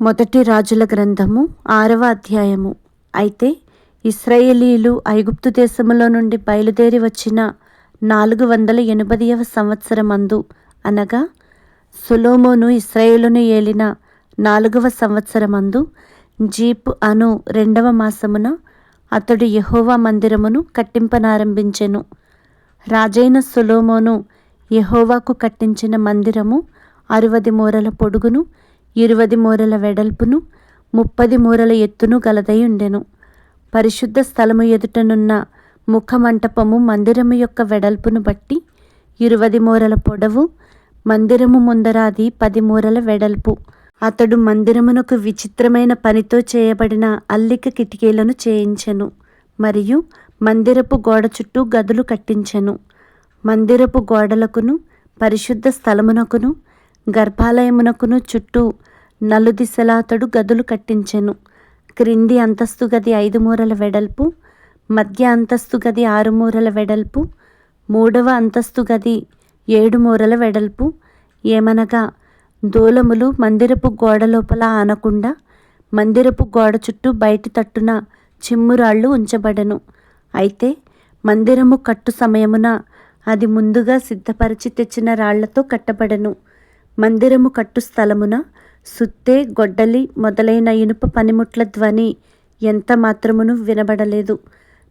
మొదటి రాజుల గ్రంథము ఆరవ అధ్యాయము. అయితే ఇస్రాయేలీలు ఐగుప్తు దేశములో నుండి బయలుదేరి వచ్చిన నాలుగు వందల ఎనభైవ సంవత్సరమందు అనగా సులోమోను ఇస్రాయేలును ఏలిన నాలుగవ సంవత్సరమందు జీప్ అను రెండవ మాసమున అతడు యహోవా మందిరమును కట్టింపనారంభించెను. రాజైన సులోమోను యహోవాకు కట్టించిన మందిరము అరవది మూరల పొడుగును ఇరువది మూరల వెడల్పును ముప్పది మూరల ఎత్తును గలదై ఉండెను. పరిశుద్ధ స్థలము ఎదుటనున్న ముఖమంటపము మందిరము యొక్క వెడల్పును బట్టి ఇరువది మూరల పొడవు మందిరము ముందర అది పది మూరల వెడల్పు. అతడు మందిరమునకు విచిత్రమైన పనితో చేయబడిన అల్లిక కిటికీలను చేయించెను మరియు మందిరపు గోడ చుట్టూ గదులు కట్టించెను. మందిరపు గోడలకును పరిశుద్ధ స్థలమునకును గర్భాలయమునకును చుట్టూ నలుదిశలా అతడు గదులు కట్టించెను. క్రింది అంతస్తు గది ఐదు మూరల వెడల్పు మధ్య అంతస్తు గది ఆరు మూరల వెడల్పు మూడవ అంతస్తు గది ఏడు మూరల వెడల్పు. ఏమనగా దూలములు మందిరపు గోడ లోపల ఆనకుండా మందిరపు గోడ చుట్టూ బయటి తట్టున చిమ్మురాళ్ళు ఉంచబడను. అయితే మందిరము కట్టు సమయమున అది ముందుగా సిద్ధపరిచి తెచ్చిన రాళ్ళతో కట్టబడను. మందిరము కట్టు స్థలమున సుత్తే గొడ్డలి మొదలైన ఇనుప పనిముట్ల ధ్వని ఎంత మాత్రమును వినబడలేదు.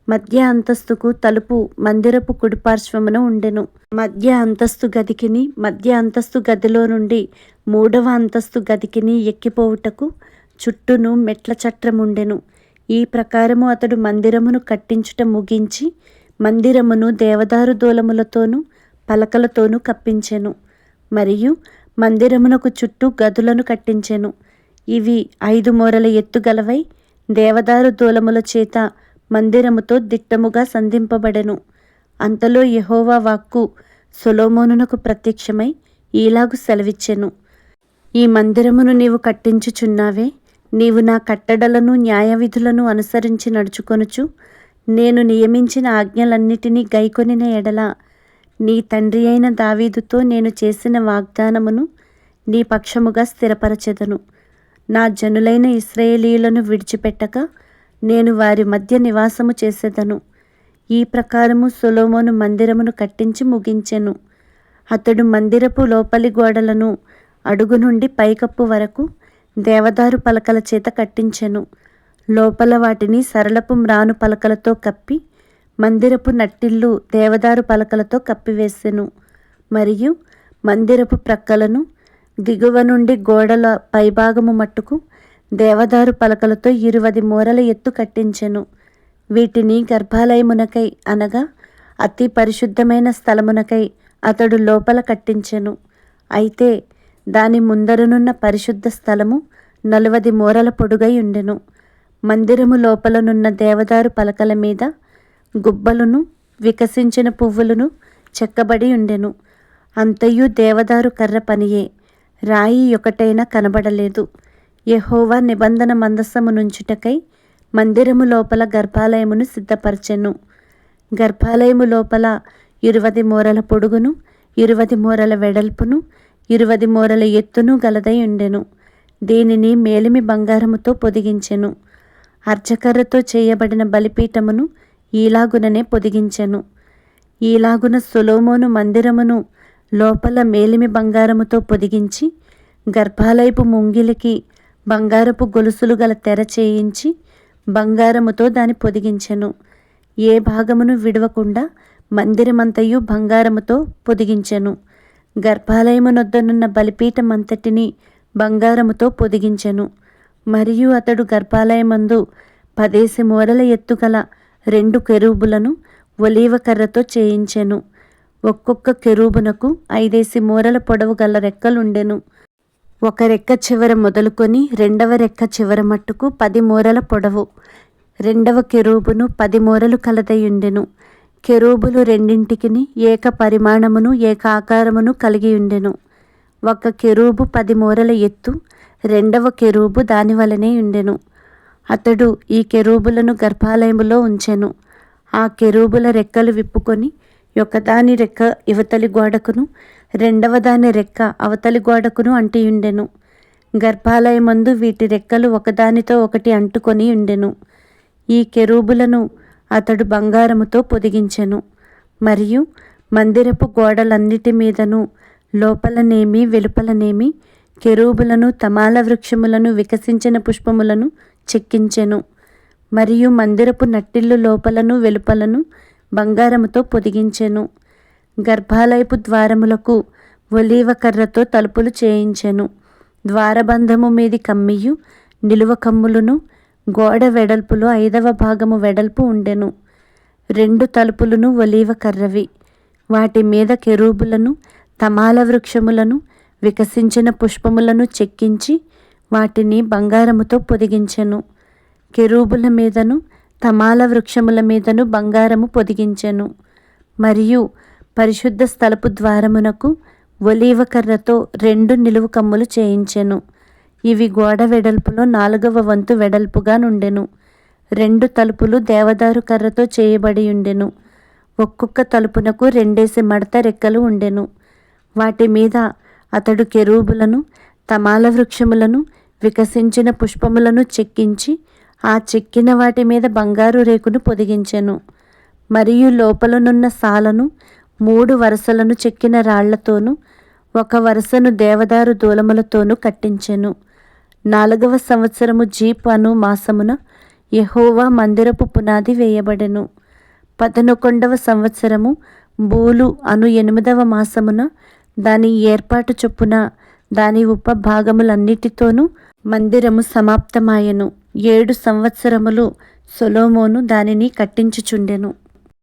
మధ్య అంతస్తుకు తలుపు మందిరపు కుడిపార్శ్వమున ఉండెను. మధ్య అంతస్తు గదికిని మధ్య అంతస్తు గదిలో నుండి మూడవ అంతస్తు గదికిని ఎక్కిపోవుటకు చుట్టూను మెట్ల చట్రముండెను. ఈ ప్రకారము అతడు మందిరమును కట్టించుట ముగించి మందిరమును దేవదారు దూలములతోనూ పలకలతోనూ కప్పించెను. మరియు మందిరమునకు చుట్టూ గదులను కట్టించెను. ఇవి ఐదు మూరల ఎత్తుగలవై దేవదారు దూలముల చేత మందిరముతో దిట్టముగా సంధింపబడెను. అంతలో యహోవా వాక్కు సొలోమోనునకు ప్రత్యక్షమై ఈలాగు సెలవిచ్చెను. ఈ మందిరమును నీవు కట్టించుచున్నావే నీవు నా కట్టడలను న్యాయవిధులను అనుసరించి నడుచుకొనుచు నేను నియమించిన ఆజ్ఞలన్నిటినీ గైకొనిన ఎడల నీ తండ్రి అయిన దావీదుతో నేను చేసిన వాగ్దానమును నీ పక్షముగా స్థిరపరచెదను. నా జనులైన ఇస్రాయేలీలను విడిచిపెట్టక నేను వారి మధ్య నివాసము చేసేదను. ఈ ప్రకారము సొలోమోను మందిరమును కట్టించి ముగించెను. అతడు మందిరపు లోపలి గోడలను అడుగు నుండి పైకప్పు వరకు దేవదారు పలకల చేత కట్టించెను. లోపల వాటిని సరళపు మ్రాను పలకలతో కప్పి మందిరపు నట్టిల్లు దేవదారు పలకలతో కప్పివేసెను. మరియు మందిరపు ప్రక్కలను దిగువ నుండి గోడల పైభాగము మట్టుకు దేవదారు పలకలతో ఇరువది మూరల ఎత్తు కట్టించెను. వీటిని గర్భాలయమునకై అనగా అతి పరిశుద్ధమైన స్థలమునకై అతడు లోపల కట్టించెను. అయితే దాని ముందరనున్న పరిశుద్ధ స్థలము నలువది మూరల పొడుగై ఉండెను. మందిరము లోపలనున్న దేవదారు పలకల మీద గుబ్బలును వికసించిన పువ్వులను చెక్కబడి ఉండెను. అంతయు దేవదారు కర్ర పనియే. రాయి ఒకటైనా కనబడలేదు. యహోవా నిబంధన మందస్సము నుంచుటకై మందిరము లోపల గర్భాలయమును సిద్ధపరచెను. గర్భాలయము లోపల ఇరువది మూరల పొడుగును ఇరువది మూరల వెడల్పును ఇరువది మూరల ఎత్తును గలదై ఉండెను. దీనిని మేలిమి బంగారముతో పొదిగించెను. అర్చకర్రతో చేయబడిన బలిపీఠమును ఈలాగుననే పొదిగించెను. ఈలాగున సొలోమోను మందిరమును లోపల మేలిమి బంగారముతో పొదిగించి గర్భాలయపు ముంగిలికి బంగారపు గొలుసులు గల తెర చేయించి బంగారముతో దాని పొదిగించెను. ఏ భాగమును విడవకుండా మందిరమంతయు బంగారముతో పొదిగించెను. గర్భాలయమునొద్దనున్న బలిపీఠమంతటిని బంగారముతో పొదిగించెను. మరియు అతడు గర్భాలయమందు పదేసి మూరల ఎత్తుగల రెండు కెరూబులను ఒలీవ కర్రతో చేయించెను. ఒక్కొక్క కెరూబునకు ఐదేసి మూరల పొడవు గల రెక్కలుండెను. ఒక రెక్క చివర మొదలుకొని రెండవ రెక్క చివర మట్టుకు పది మూరల పొడవు. రెండవ కెరూబును పది మూరలు కలదయుండెను. కెరూబులు రెండింటికిని ఏక పరిమాణమును ఏక ఆకారమును కలిగి ఉండెను ఒక కెరూబు పది మూరల ఎత్తు రెండవ కెరూబు దాని వలనే ఉండెను అతడు ఈ కెరూబులను గర్భాలయములో ఉంచెను. ఆ కెరూబుల రెక్కలు విప్పుకొని ఒకదాని రెక్క ఇవతలి గోడకును రెండవ దాని రెక్క అవతలి గోడకును అంటియుండెను. గర్భాలయమందు వీటి రెక్కలు ఒకదానితో ఒకటి అంటుకొని ఉండెను. ఈ కెరూబులను అతడు బంగారముతో పొదిగించెను. మరియు మందిరపు గోడలన్నిటి మీదను లోపలనేమి వెలుపలనేమి కెరూబులను తమాల వృక్షములను వికసించిన పుష్పములను చెక్కించెను. మరియు మందిరపు నట్టిల్లు లోపలను వెలుపలను బంగారముతో పొదిగించెను. గర్భాలయపు ద్వారములకు ఒలీవ కర్రతో తలుపులు చేయించెను. ద్వారబంధము మీది కమ్మియు నిలువ కమ్ములను గోడ వెడల్పులో ఐదవ భాగము వెడల్పు ఉండెను. రెండు తలుపులను ఒలీవ కర్రవి. వాటి మీద కెరూబులను తమాల వృక్షములను వికసించిన పుష్పములను చెక్కించి వాటిని బంగారముతో పొదిగించెను. కెరూబుల మీదను తమాల వృక్షముల మీదను బంగారము పొదిగించెను. మరియు పరిశుద్ధ స్థలపు ద్వారమునకు ఒలీవ కర్రతో రెండు నిలువు కమ్ములు చేయించెను. ఇవి గోడ వెడల్పులో నాలుగవ వంతు వెడల్పుగా నుండెను. రెండు తలుపులు దేవదారు కర్రతో చేయబడి ఉండెను. ఒక్కొక్క తలుపునకు రెండేసి మడత రెక్కలు ఉండెను. వాటి మీద అతడు కెరూబులను తమాల వృక్షములను వికసించిన పుష్పములను చెక్కించి ఆ చెక్కిన వాటి మీద బంగారు రేకును పొదిగించెను. మరియు లోపలనున్న సాలను మూడు వరుసలను చెక్కిన రాళ్ళతోనూ ఒక వరుసను దేవదారు దూలములతోనూ కట్టించెను. నాలుగవ సంవత్సరము జీప్ అను మాసమున యహోవా మందిరపు పునాది వేయబడెను. పదనొకొండవ సంవత్సరము బూలు అను ఎనిమిదవ మాసమున దాని ఏర్పాటు చొప్పున దాని ఉపభాగములన్నిటితోనూ మందిరము సమాప్తమాయెను. ఏడు సంవత్సరములు సొలోమోను దానిని కట్టించుచుండెను.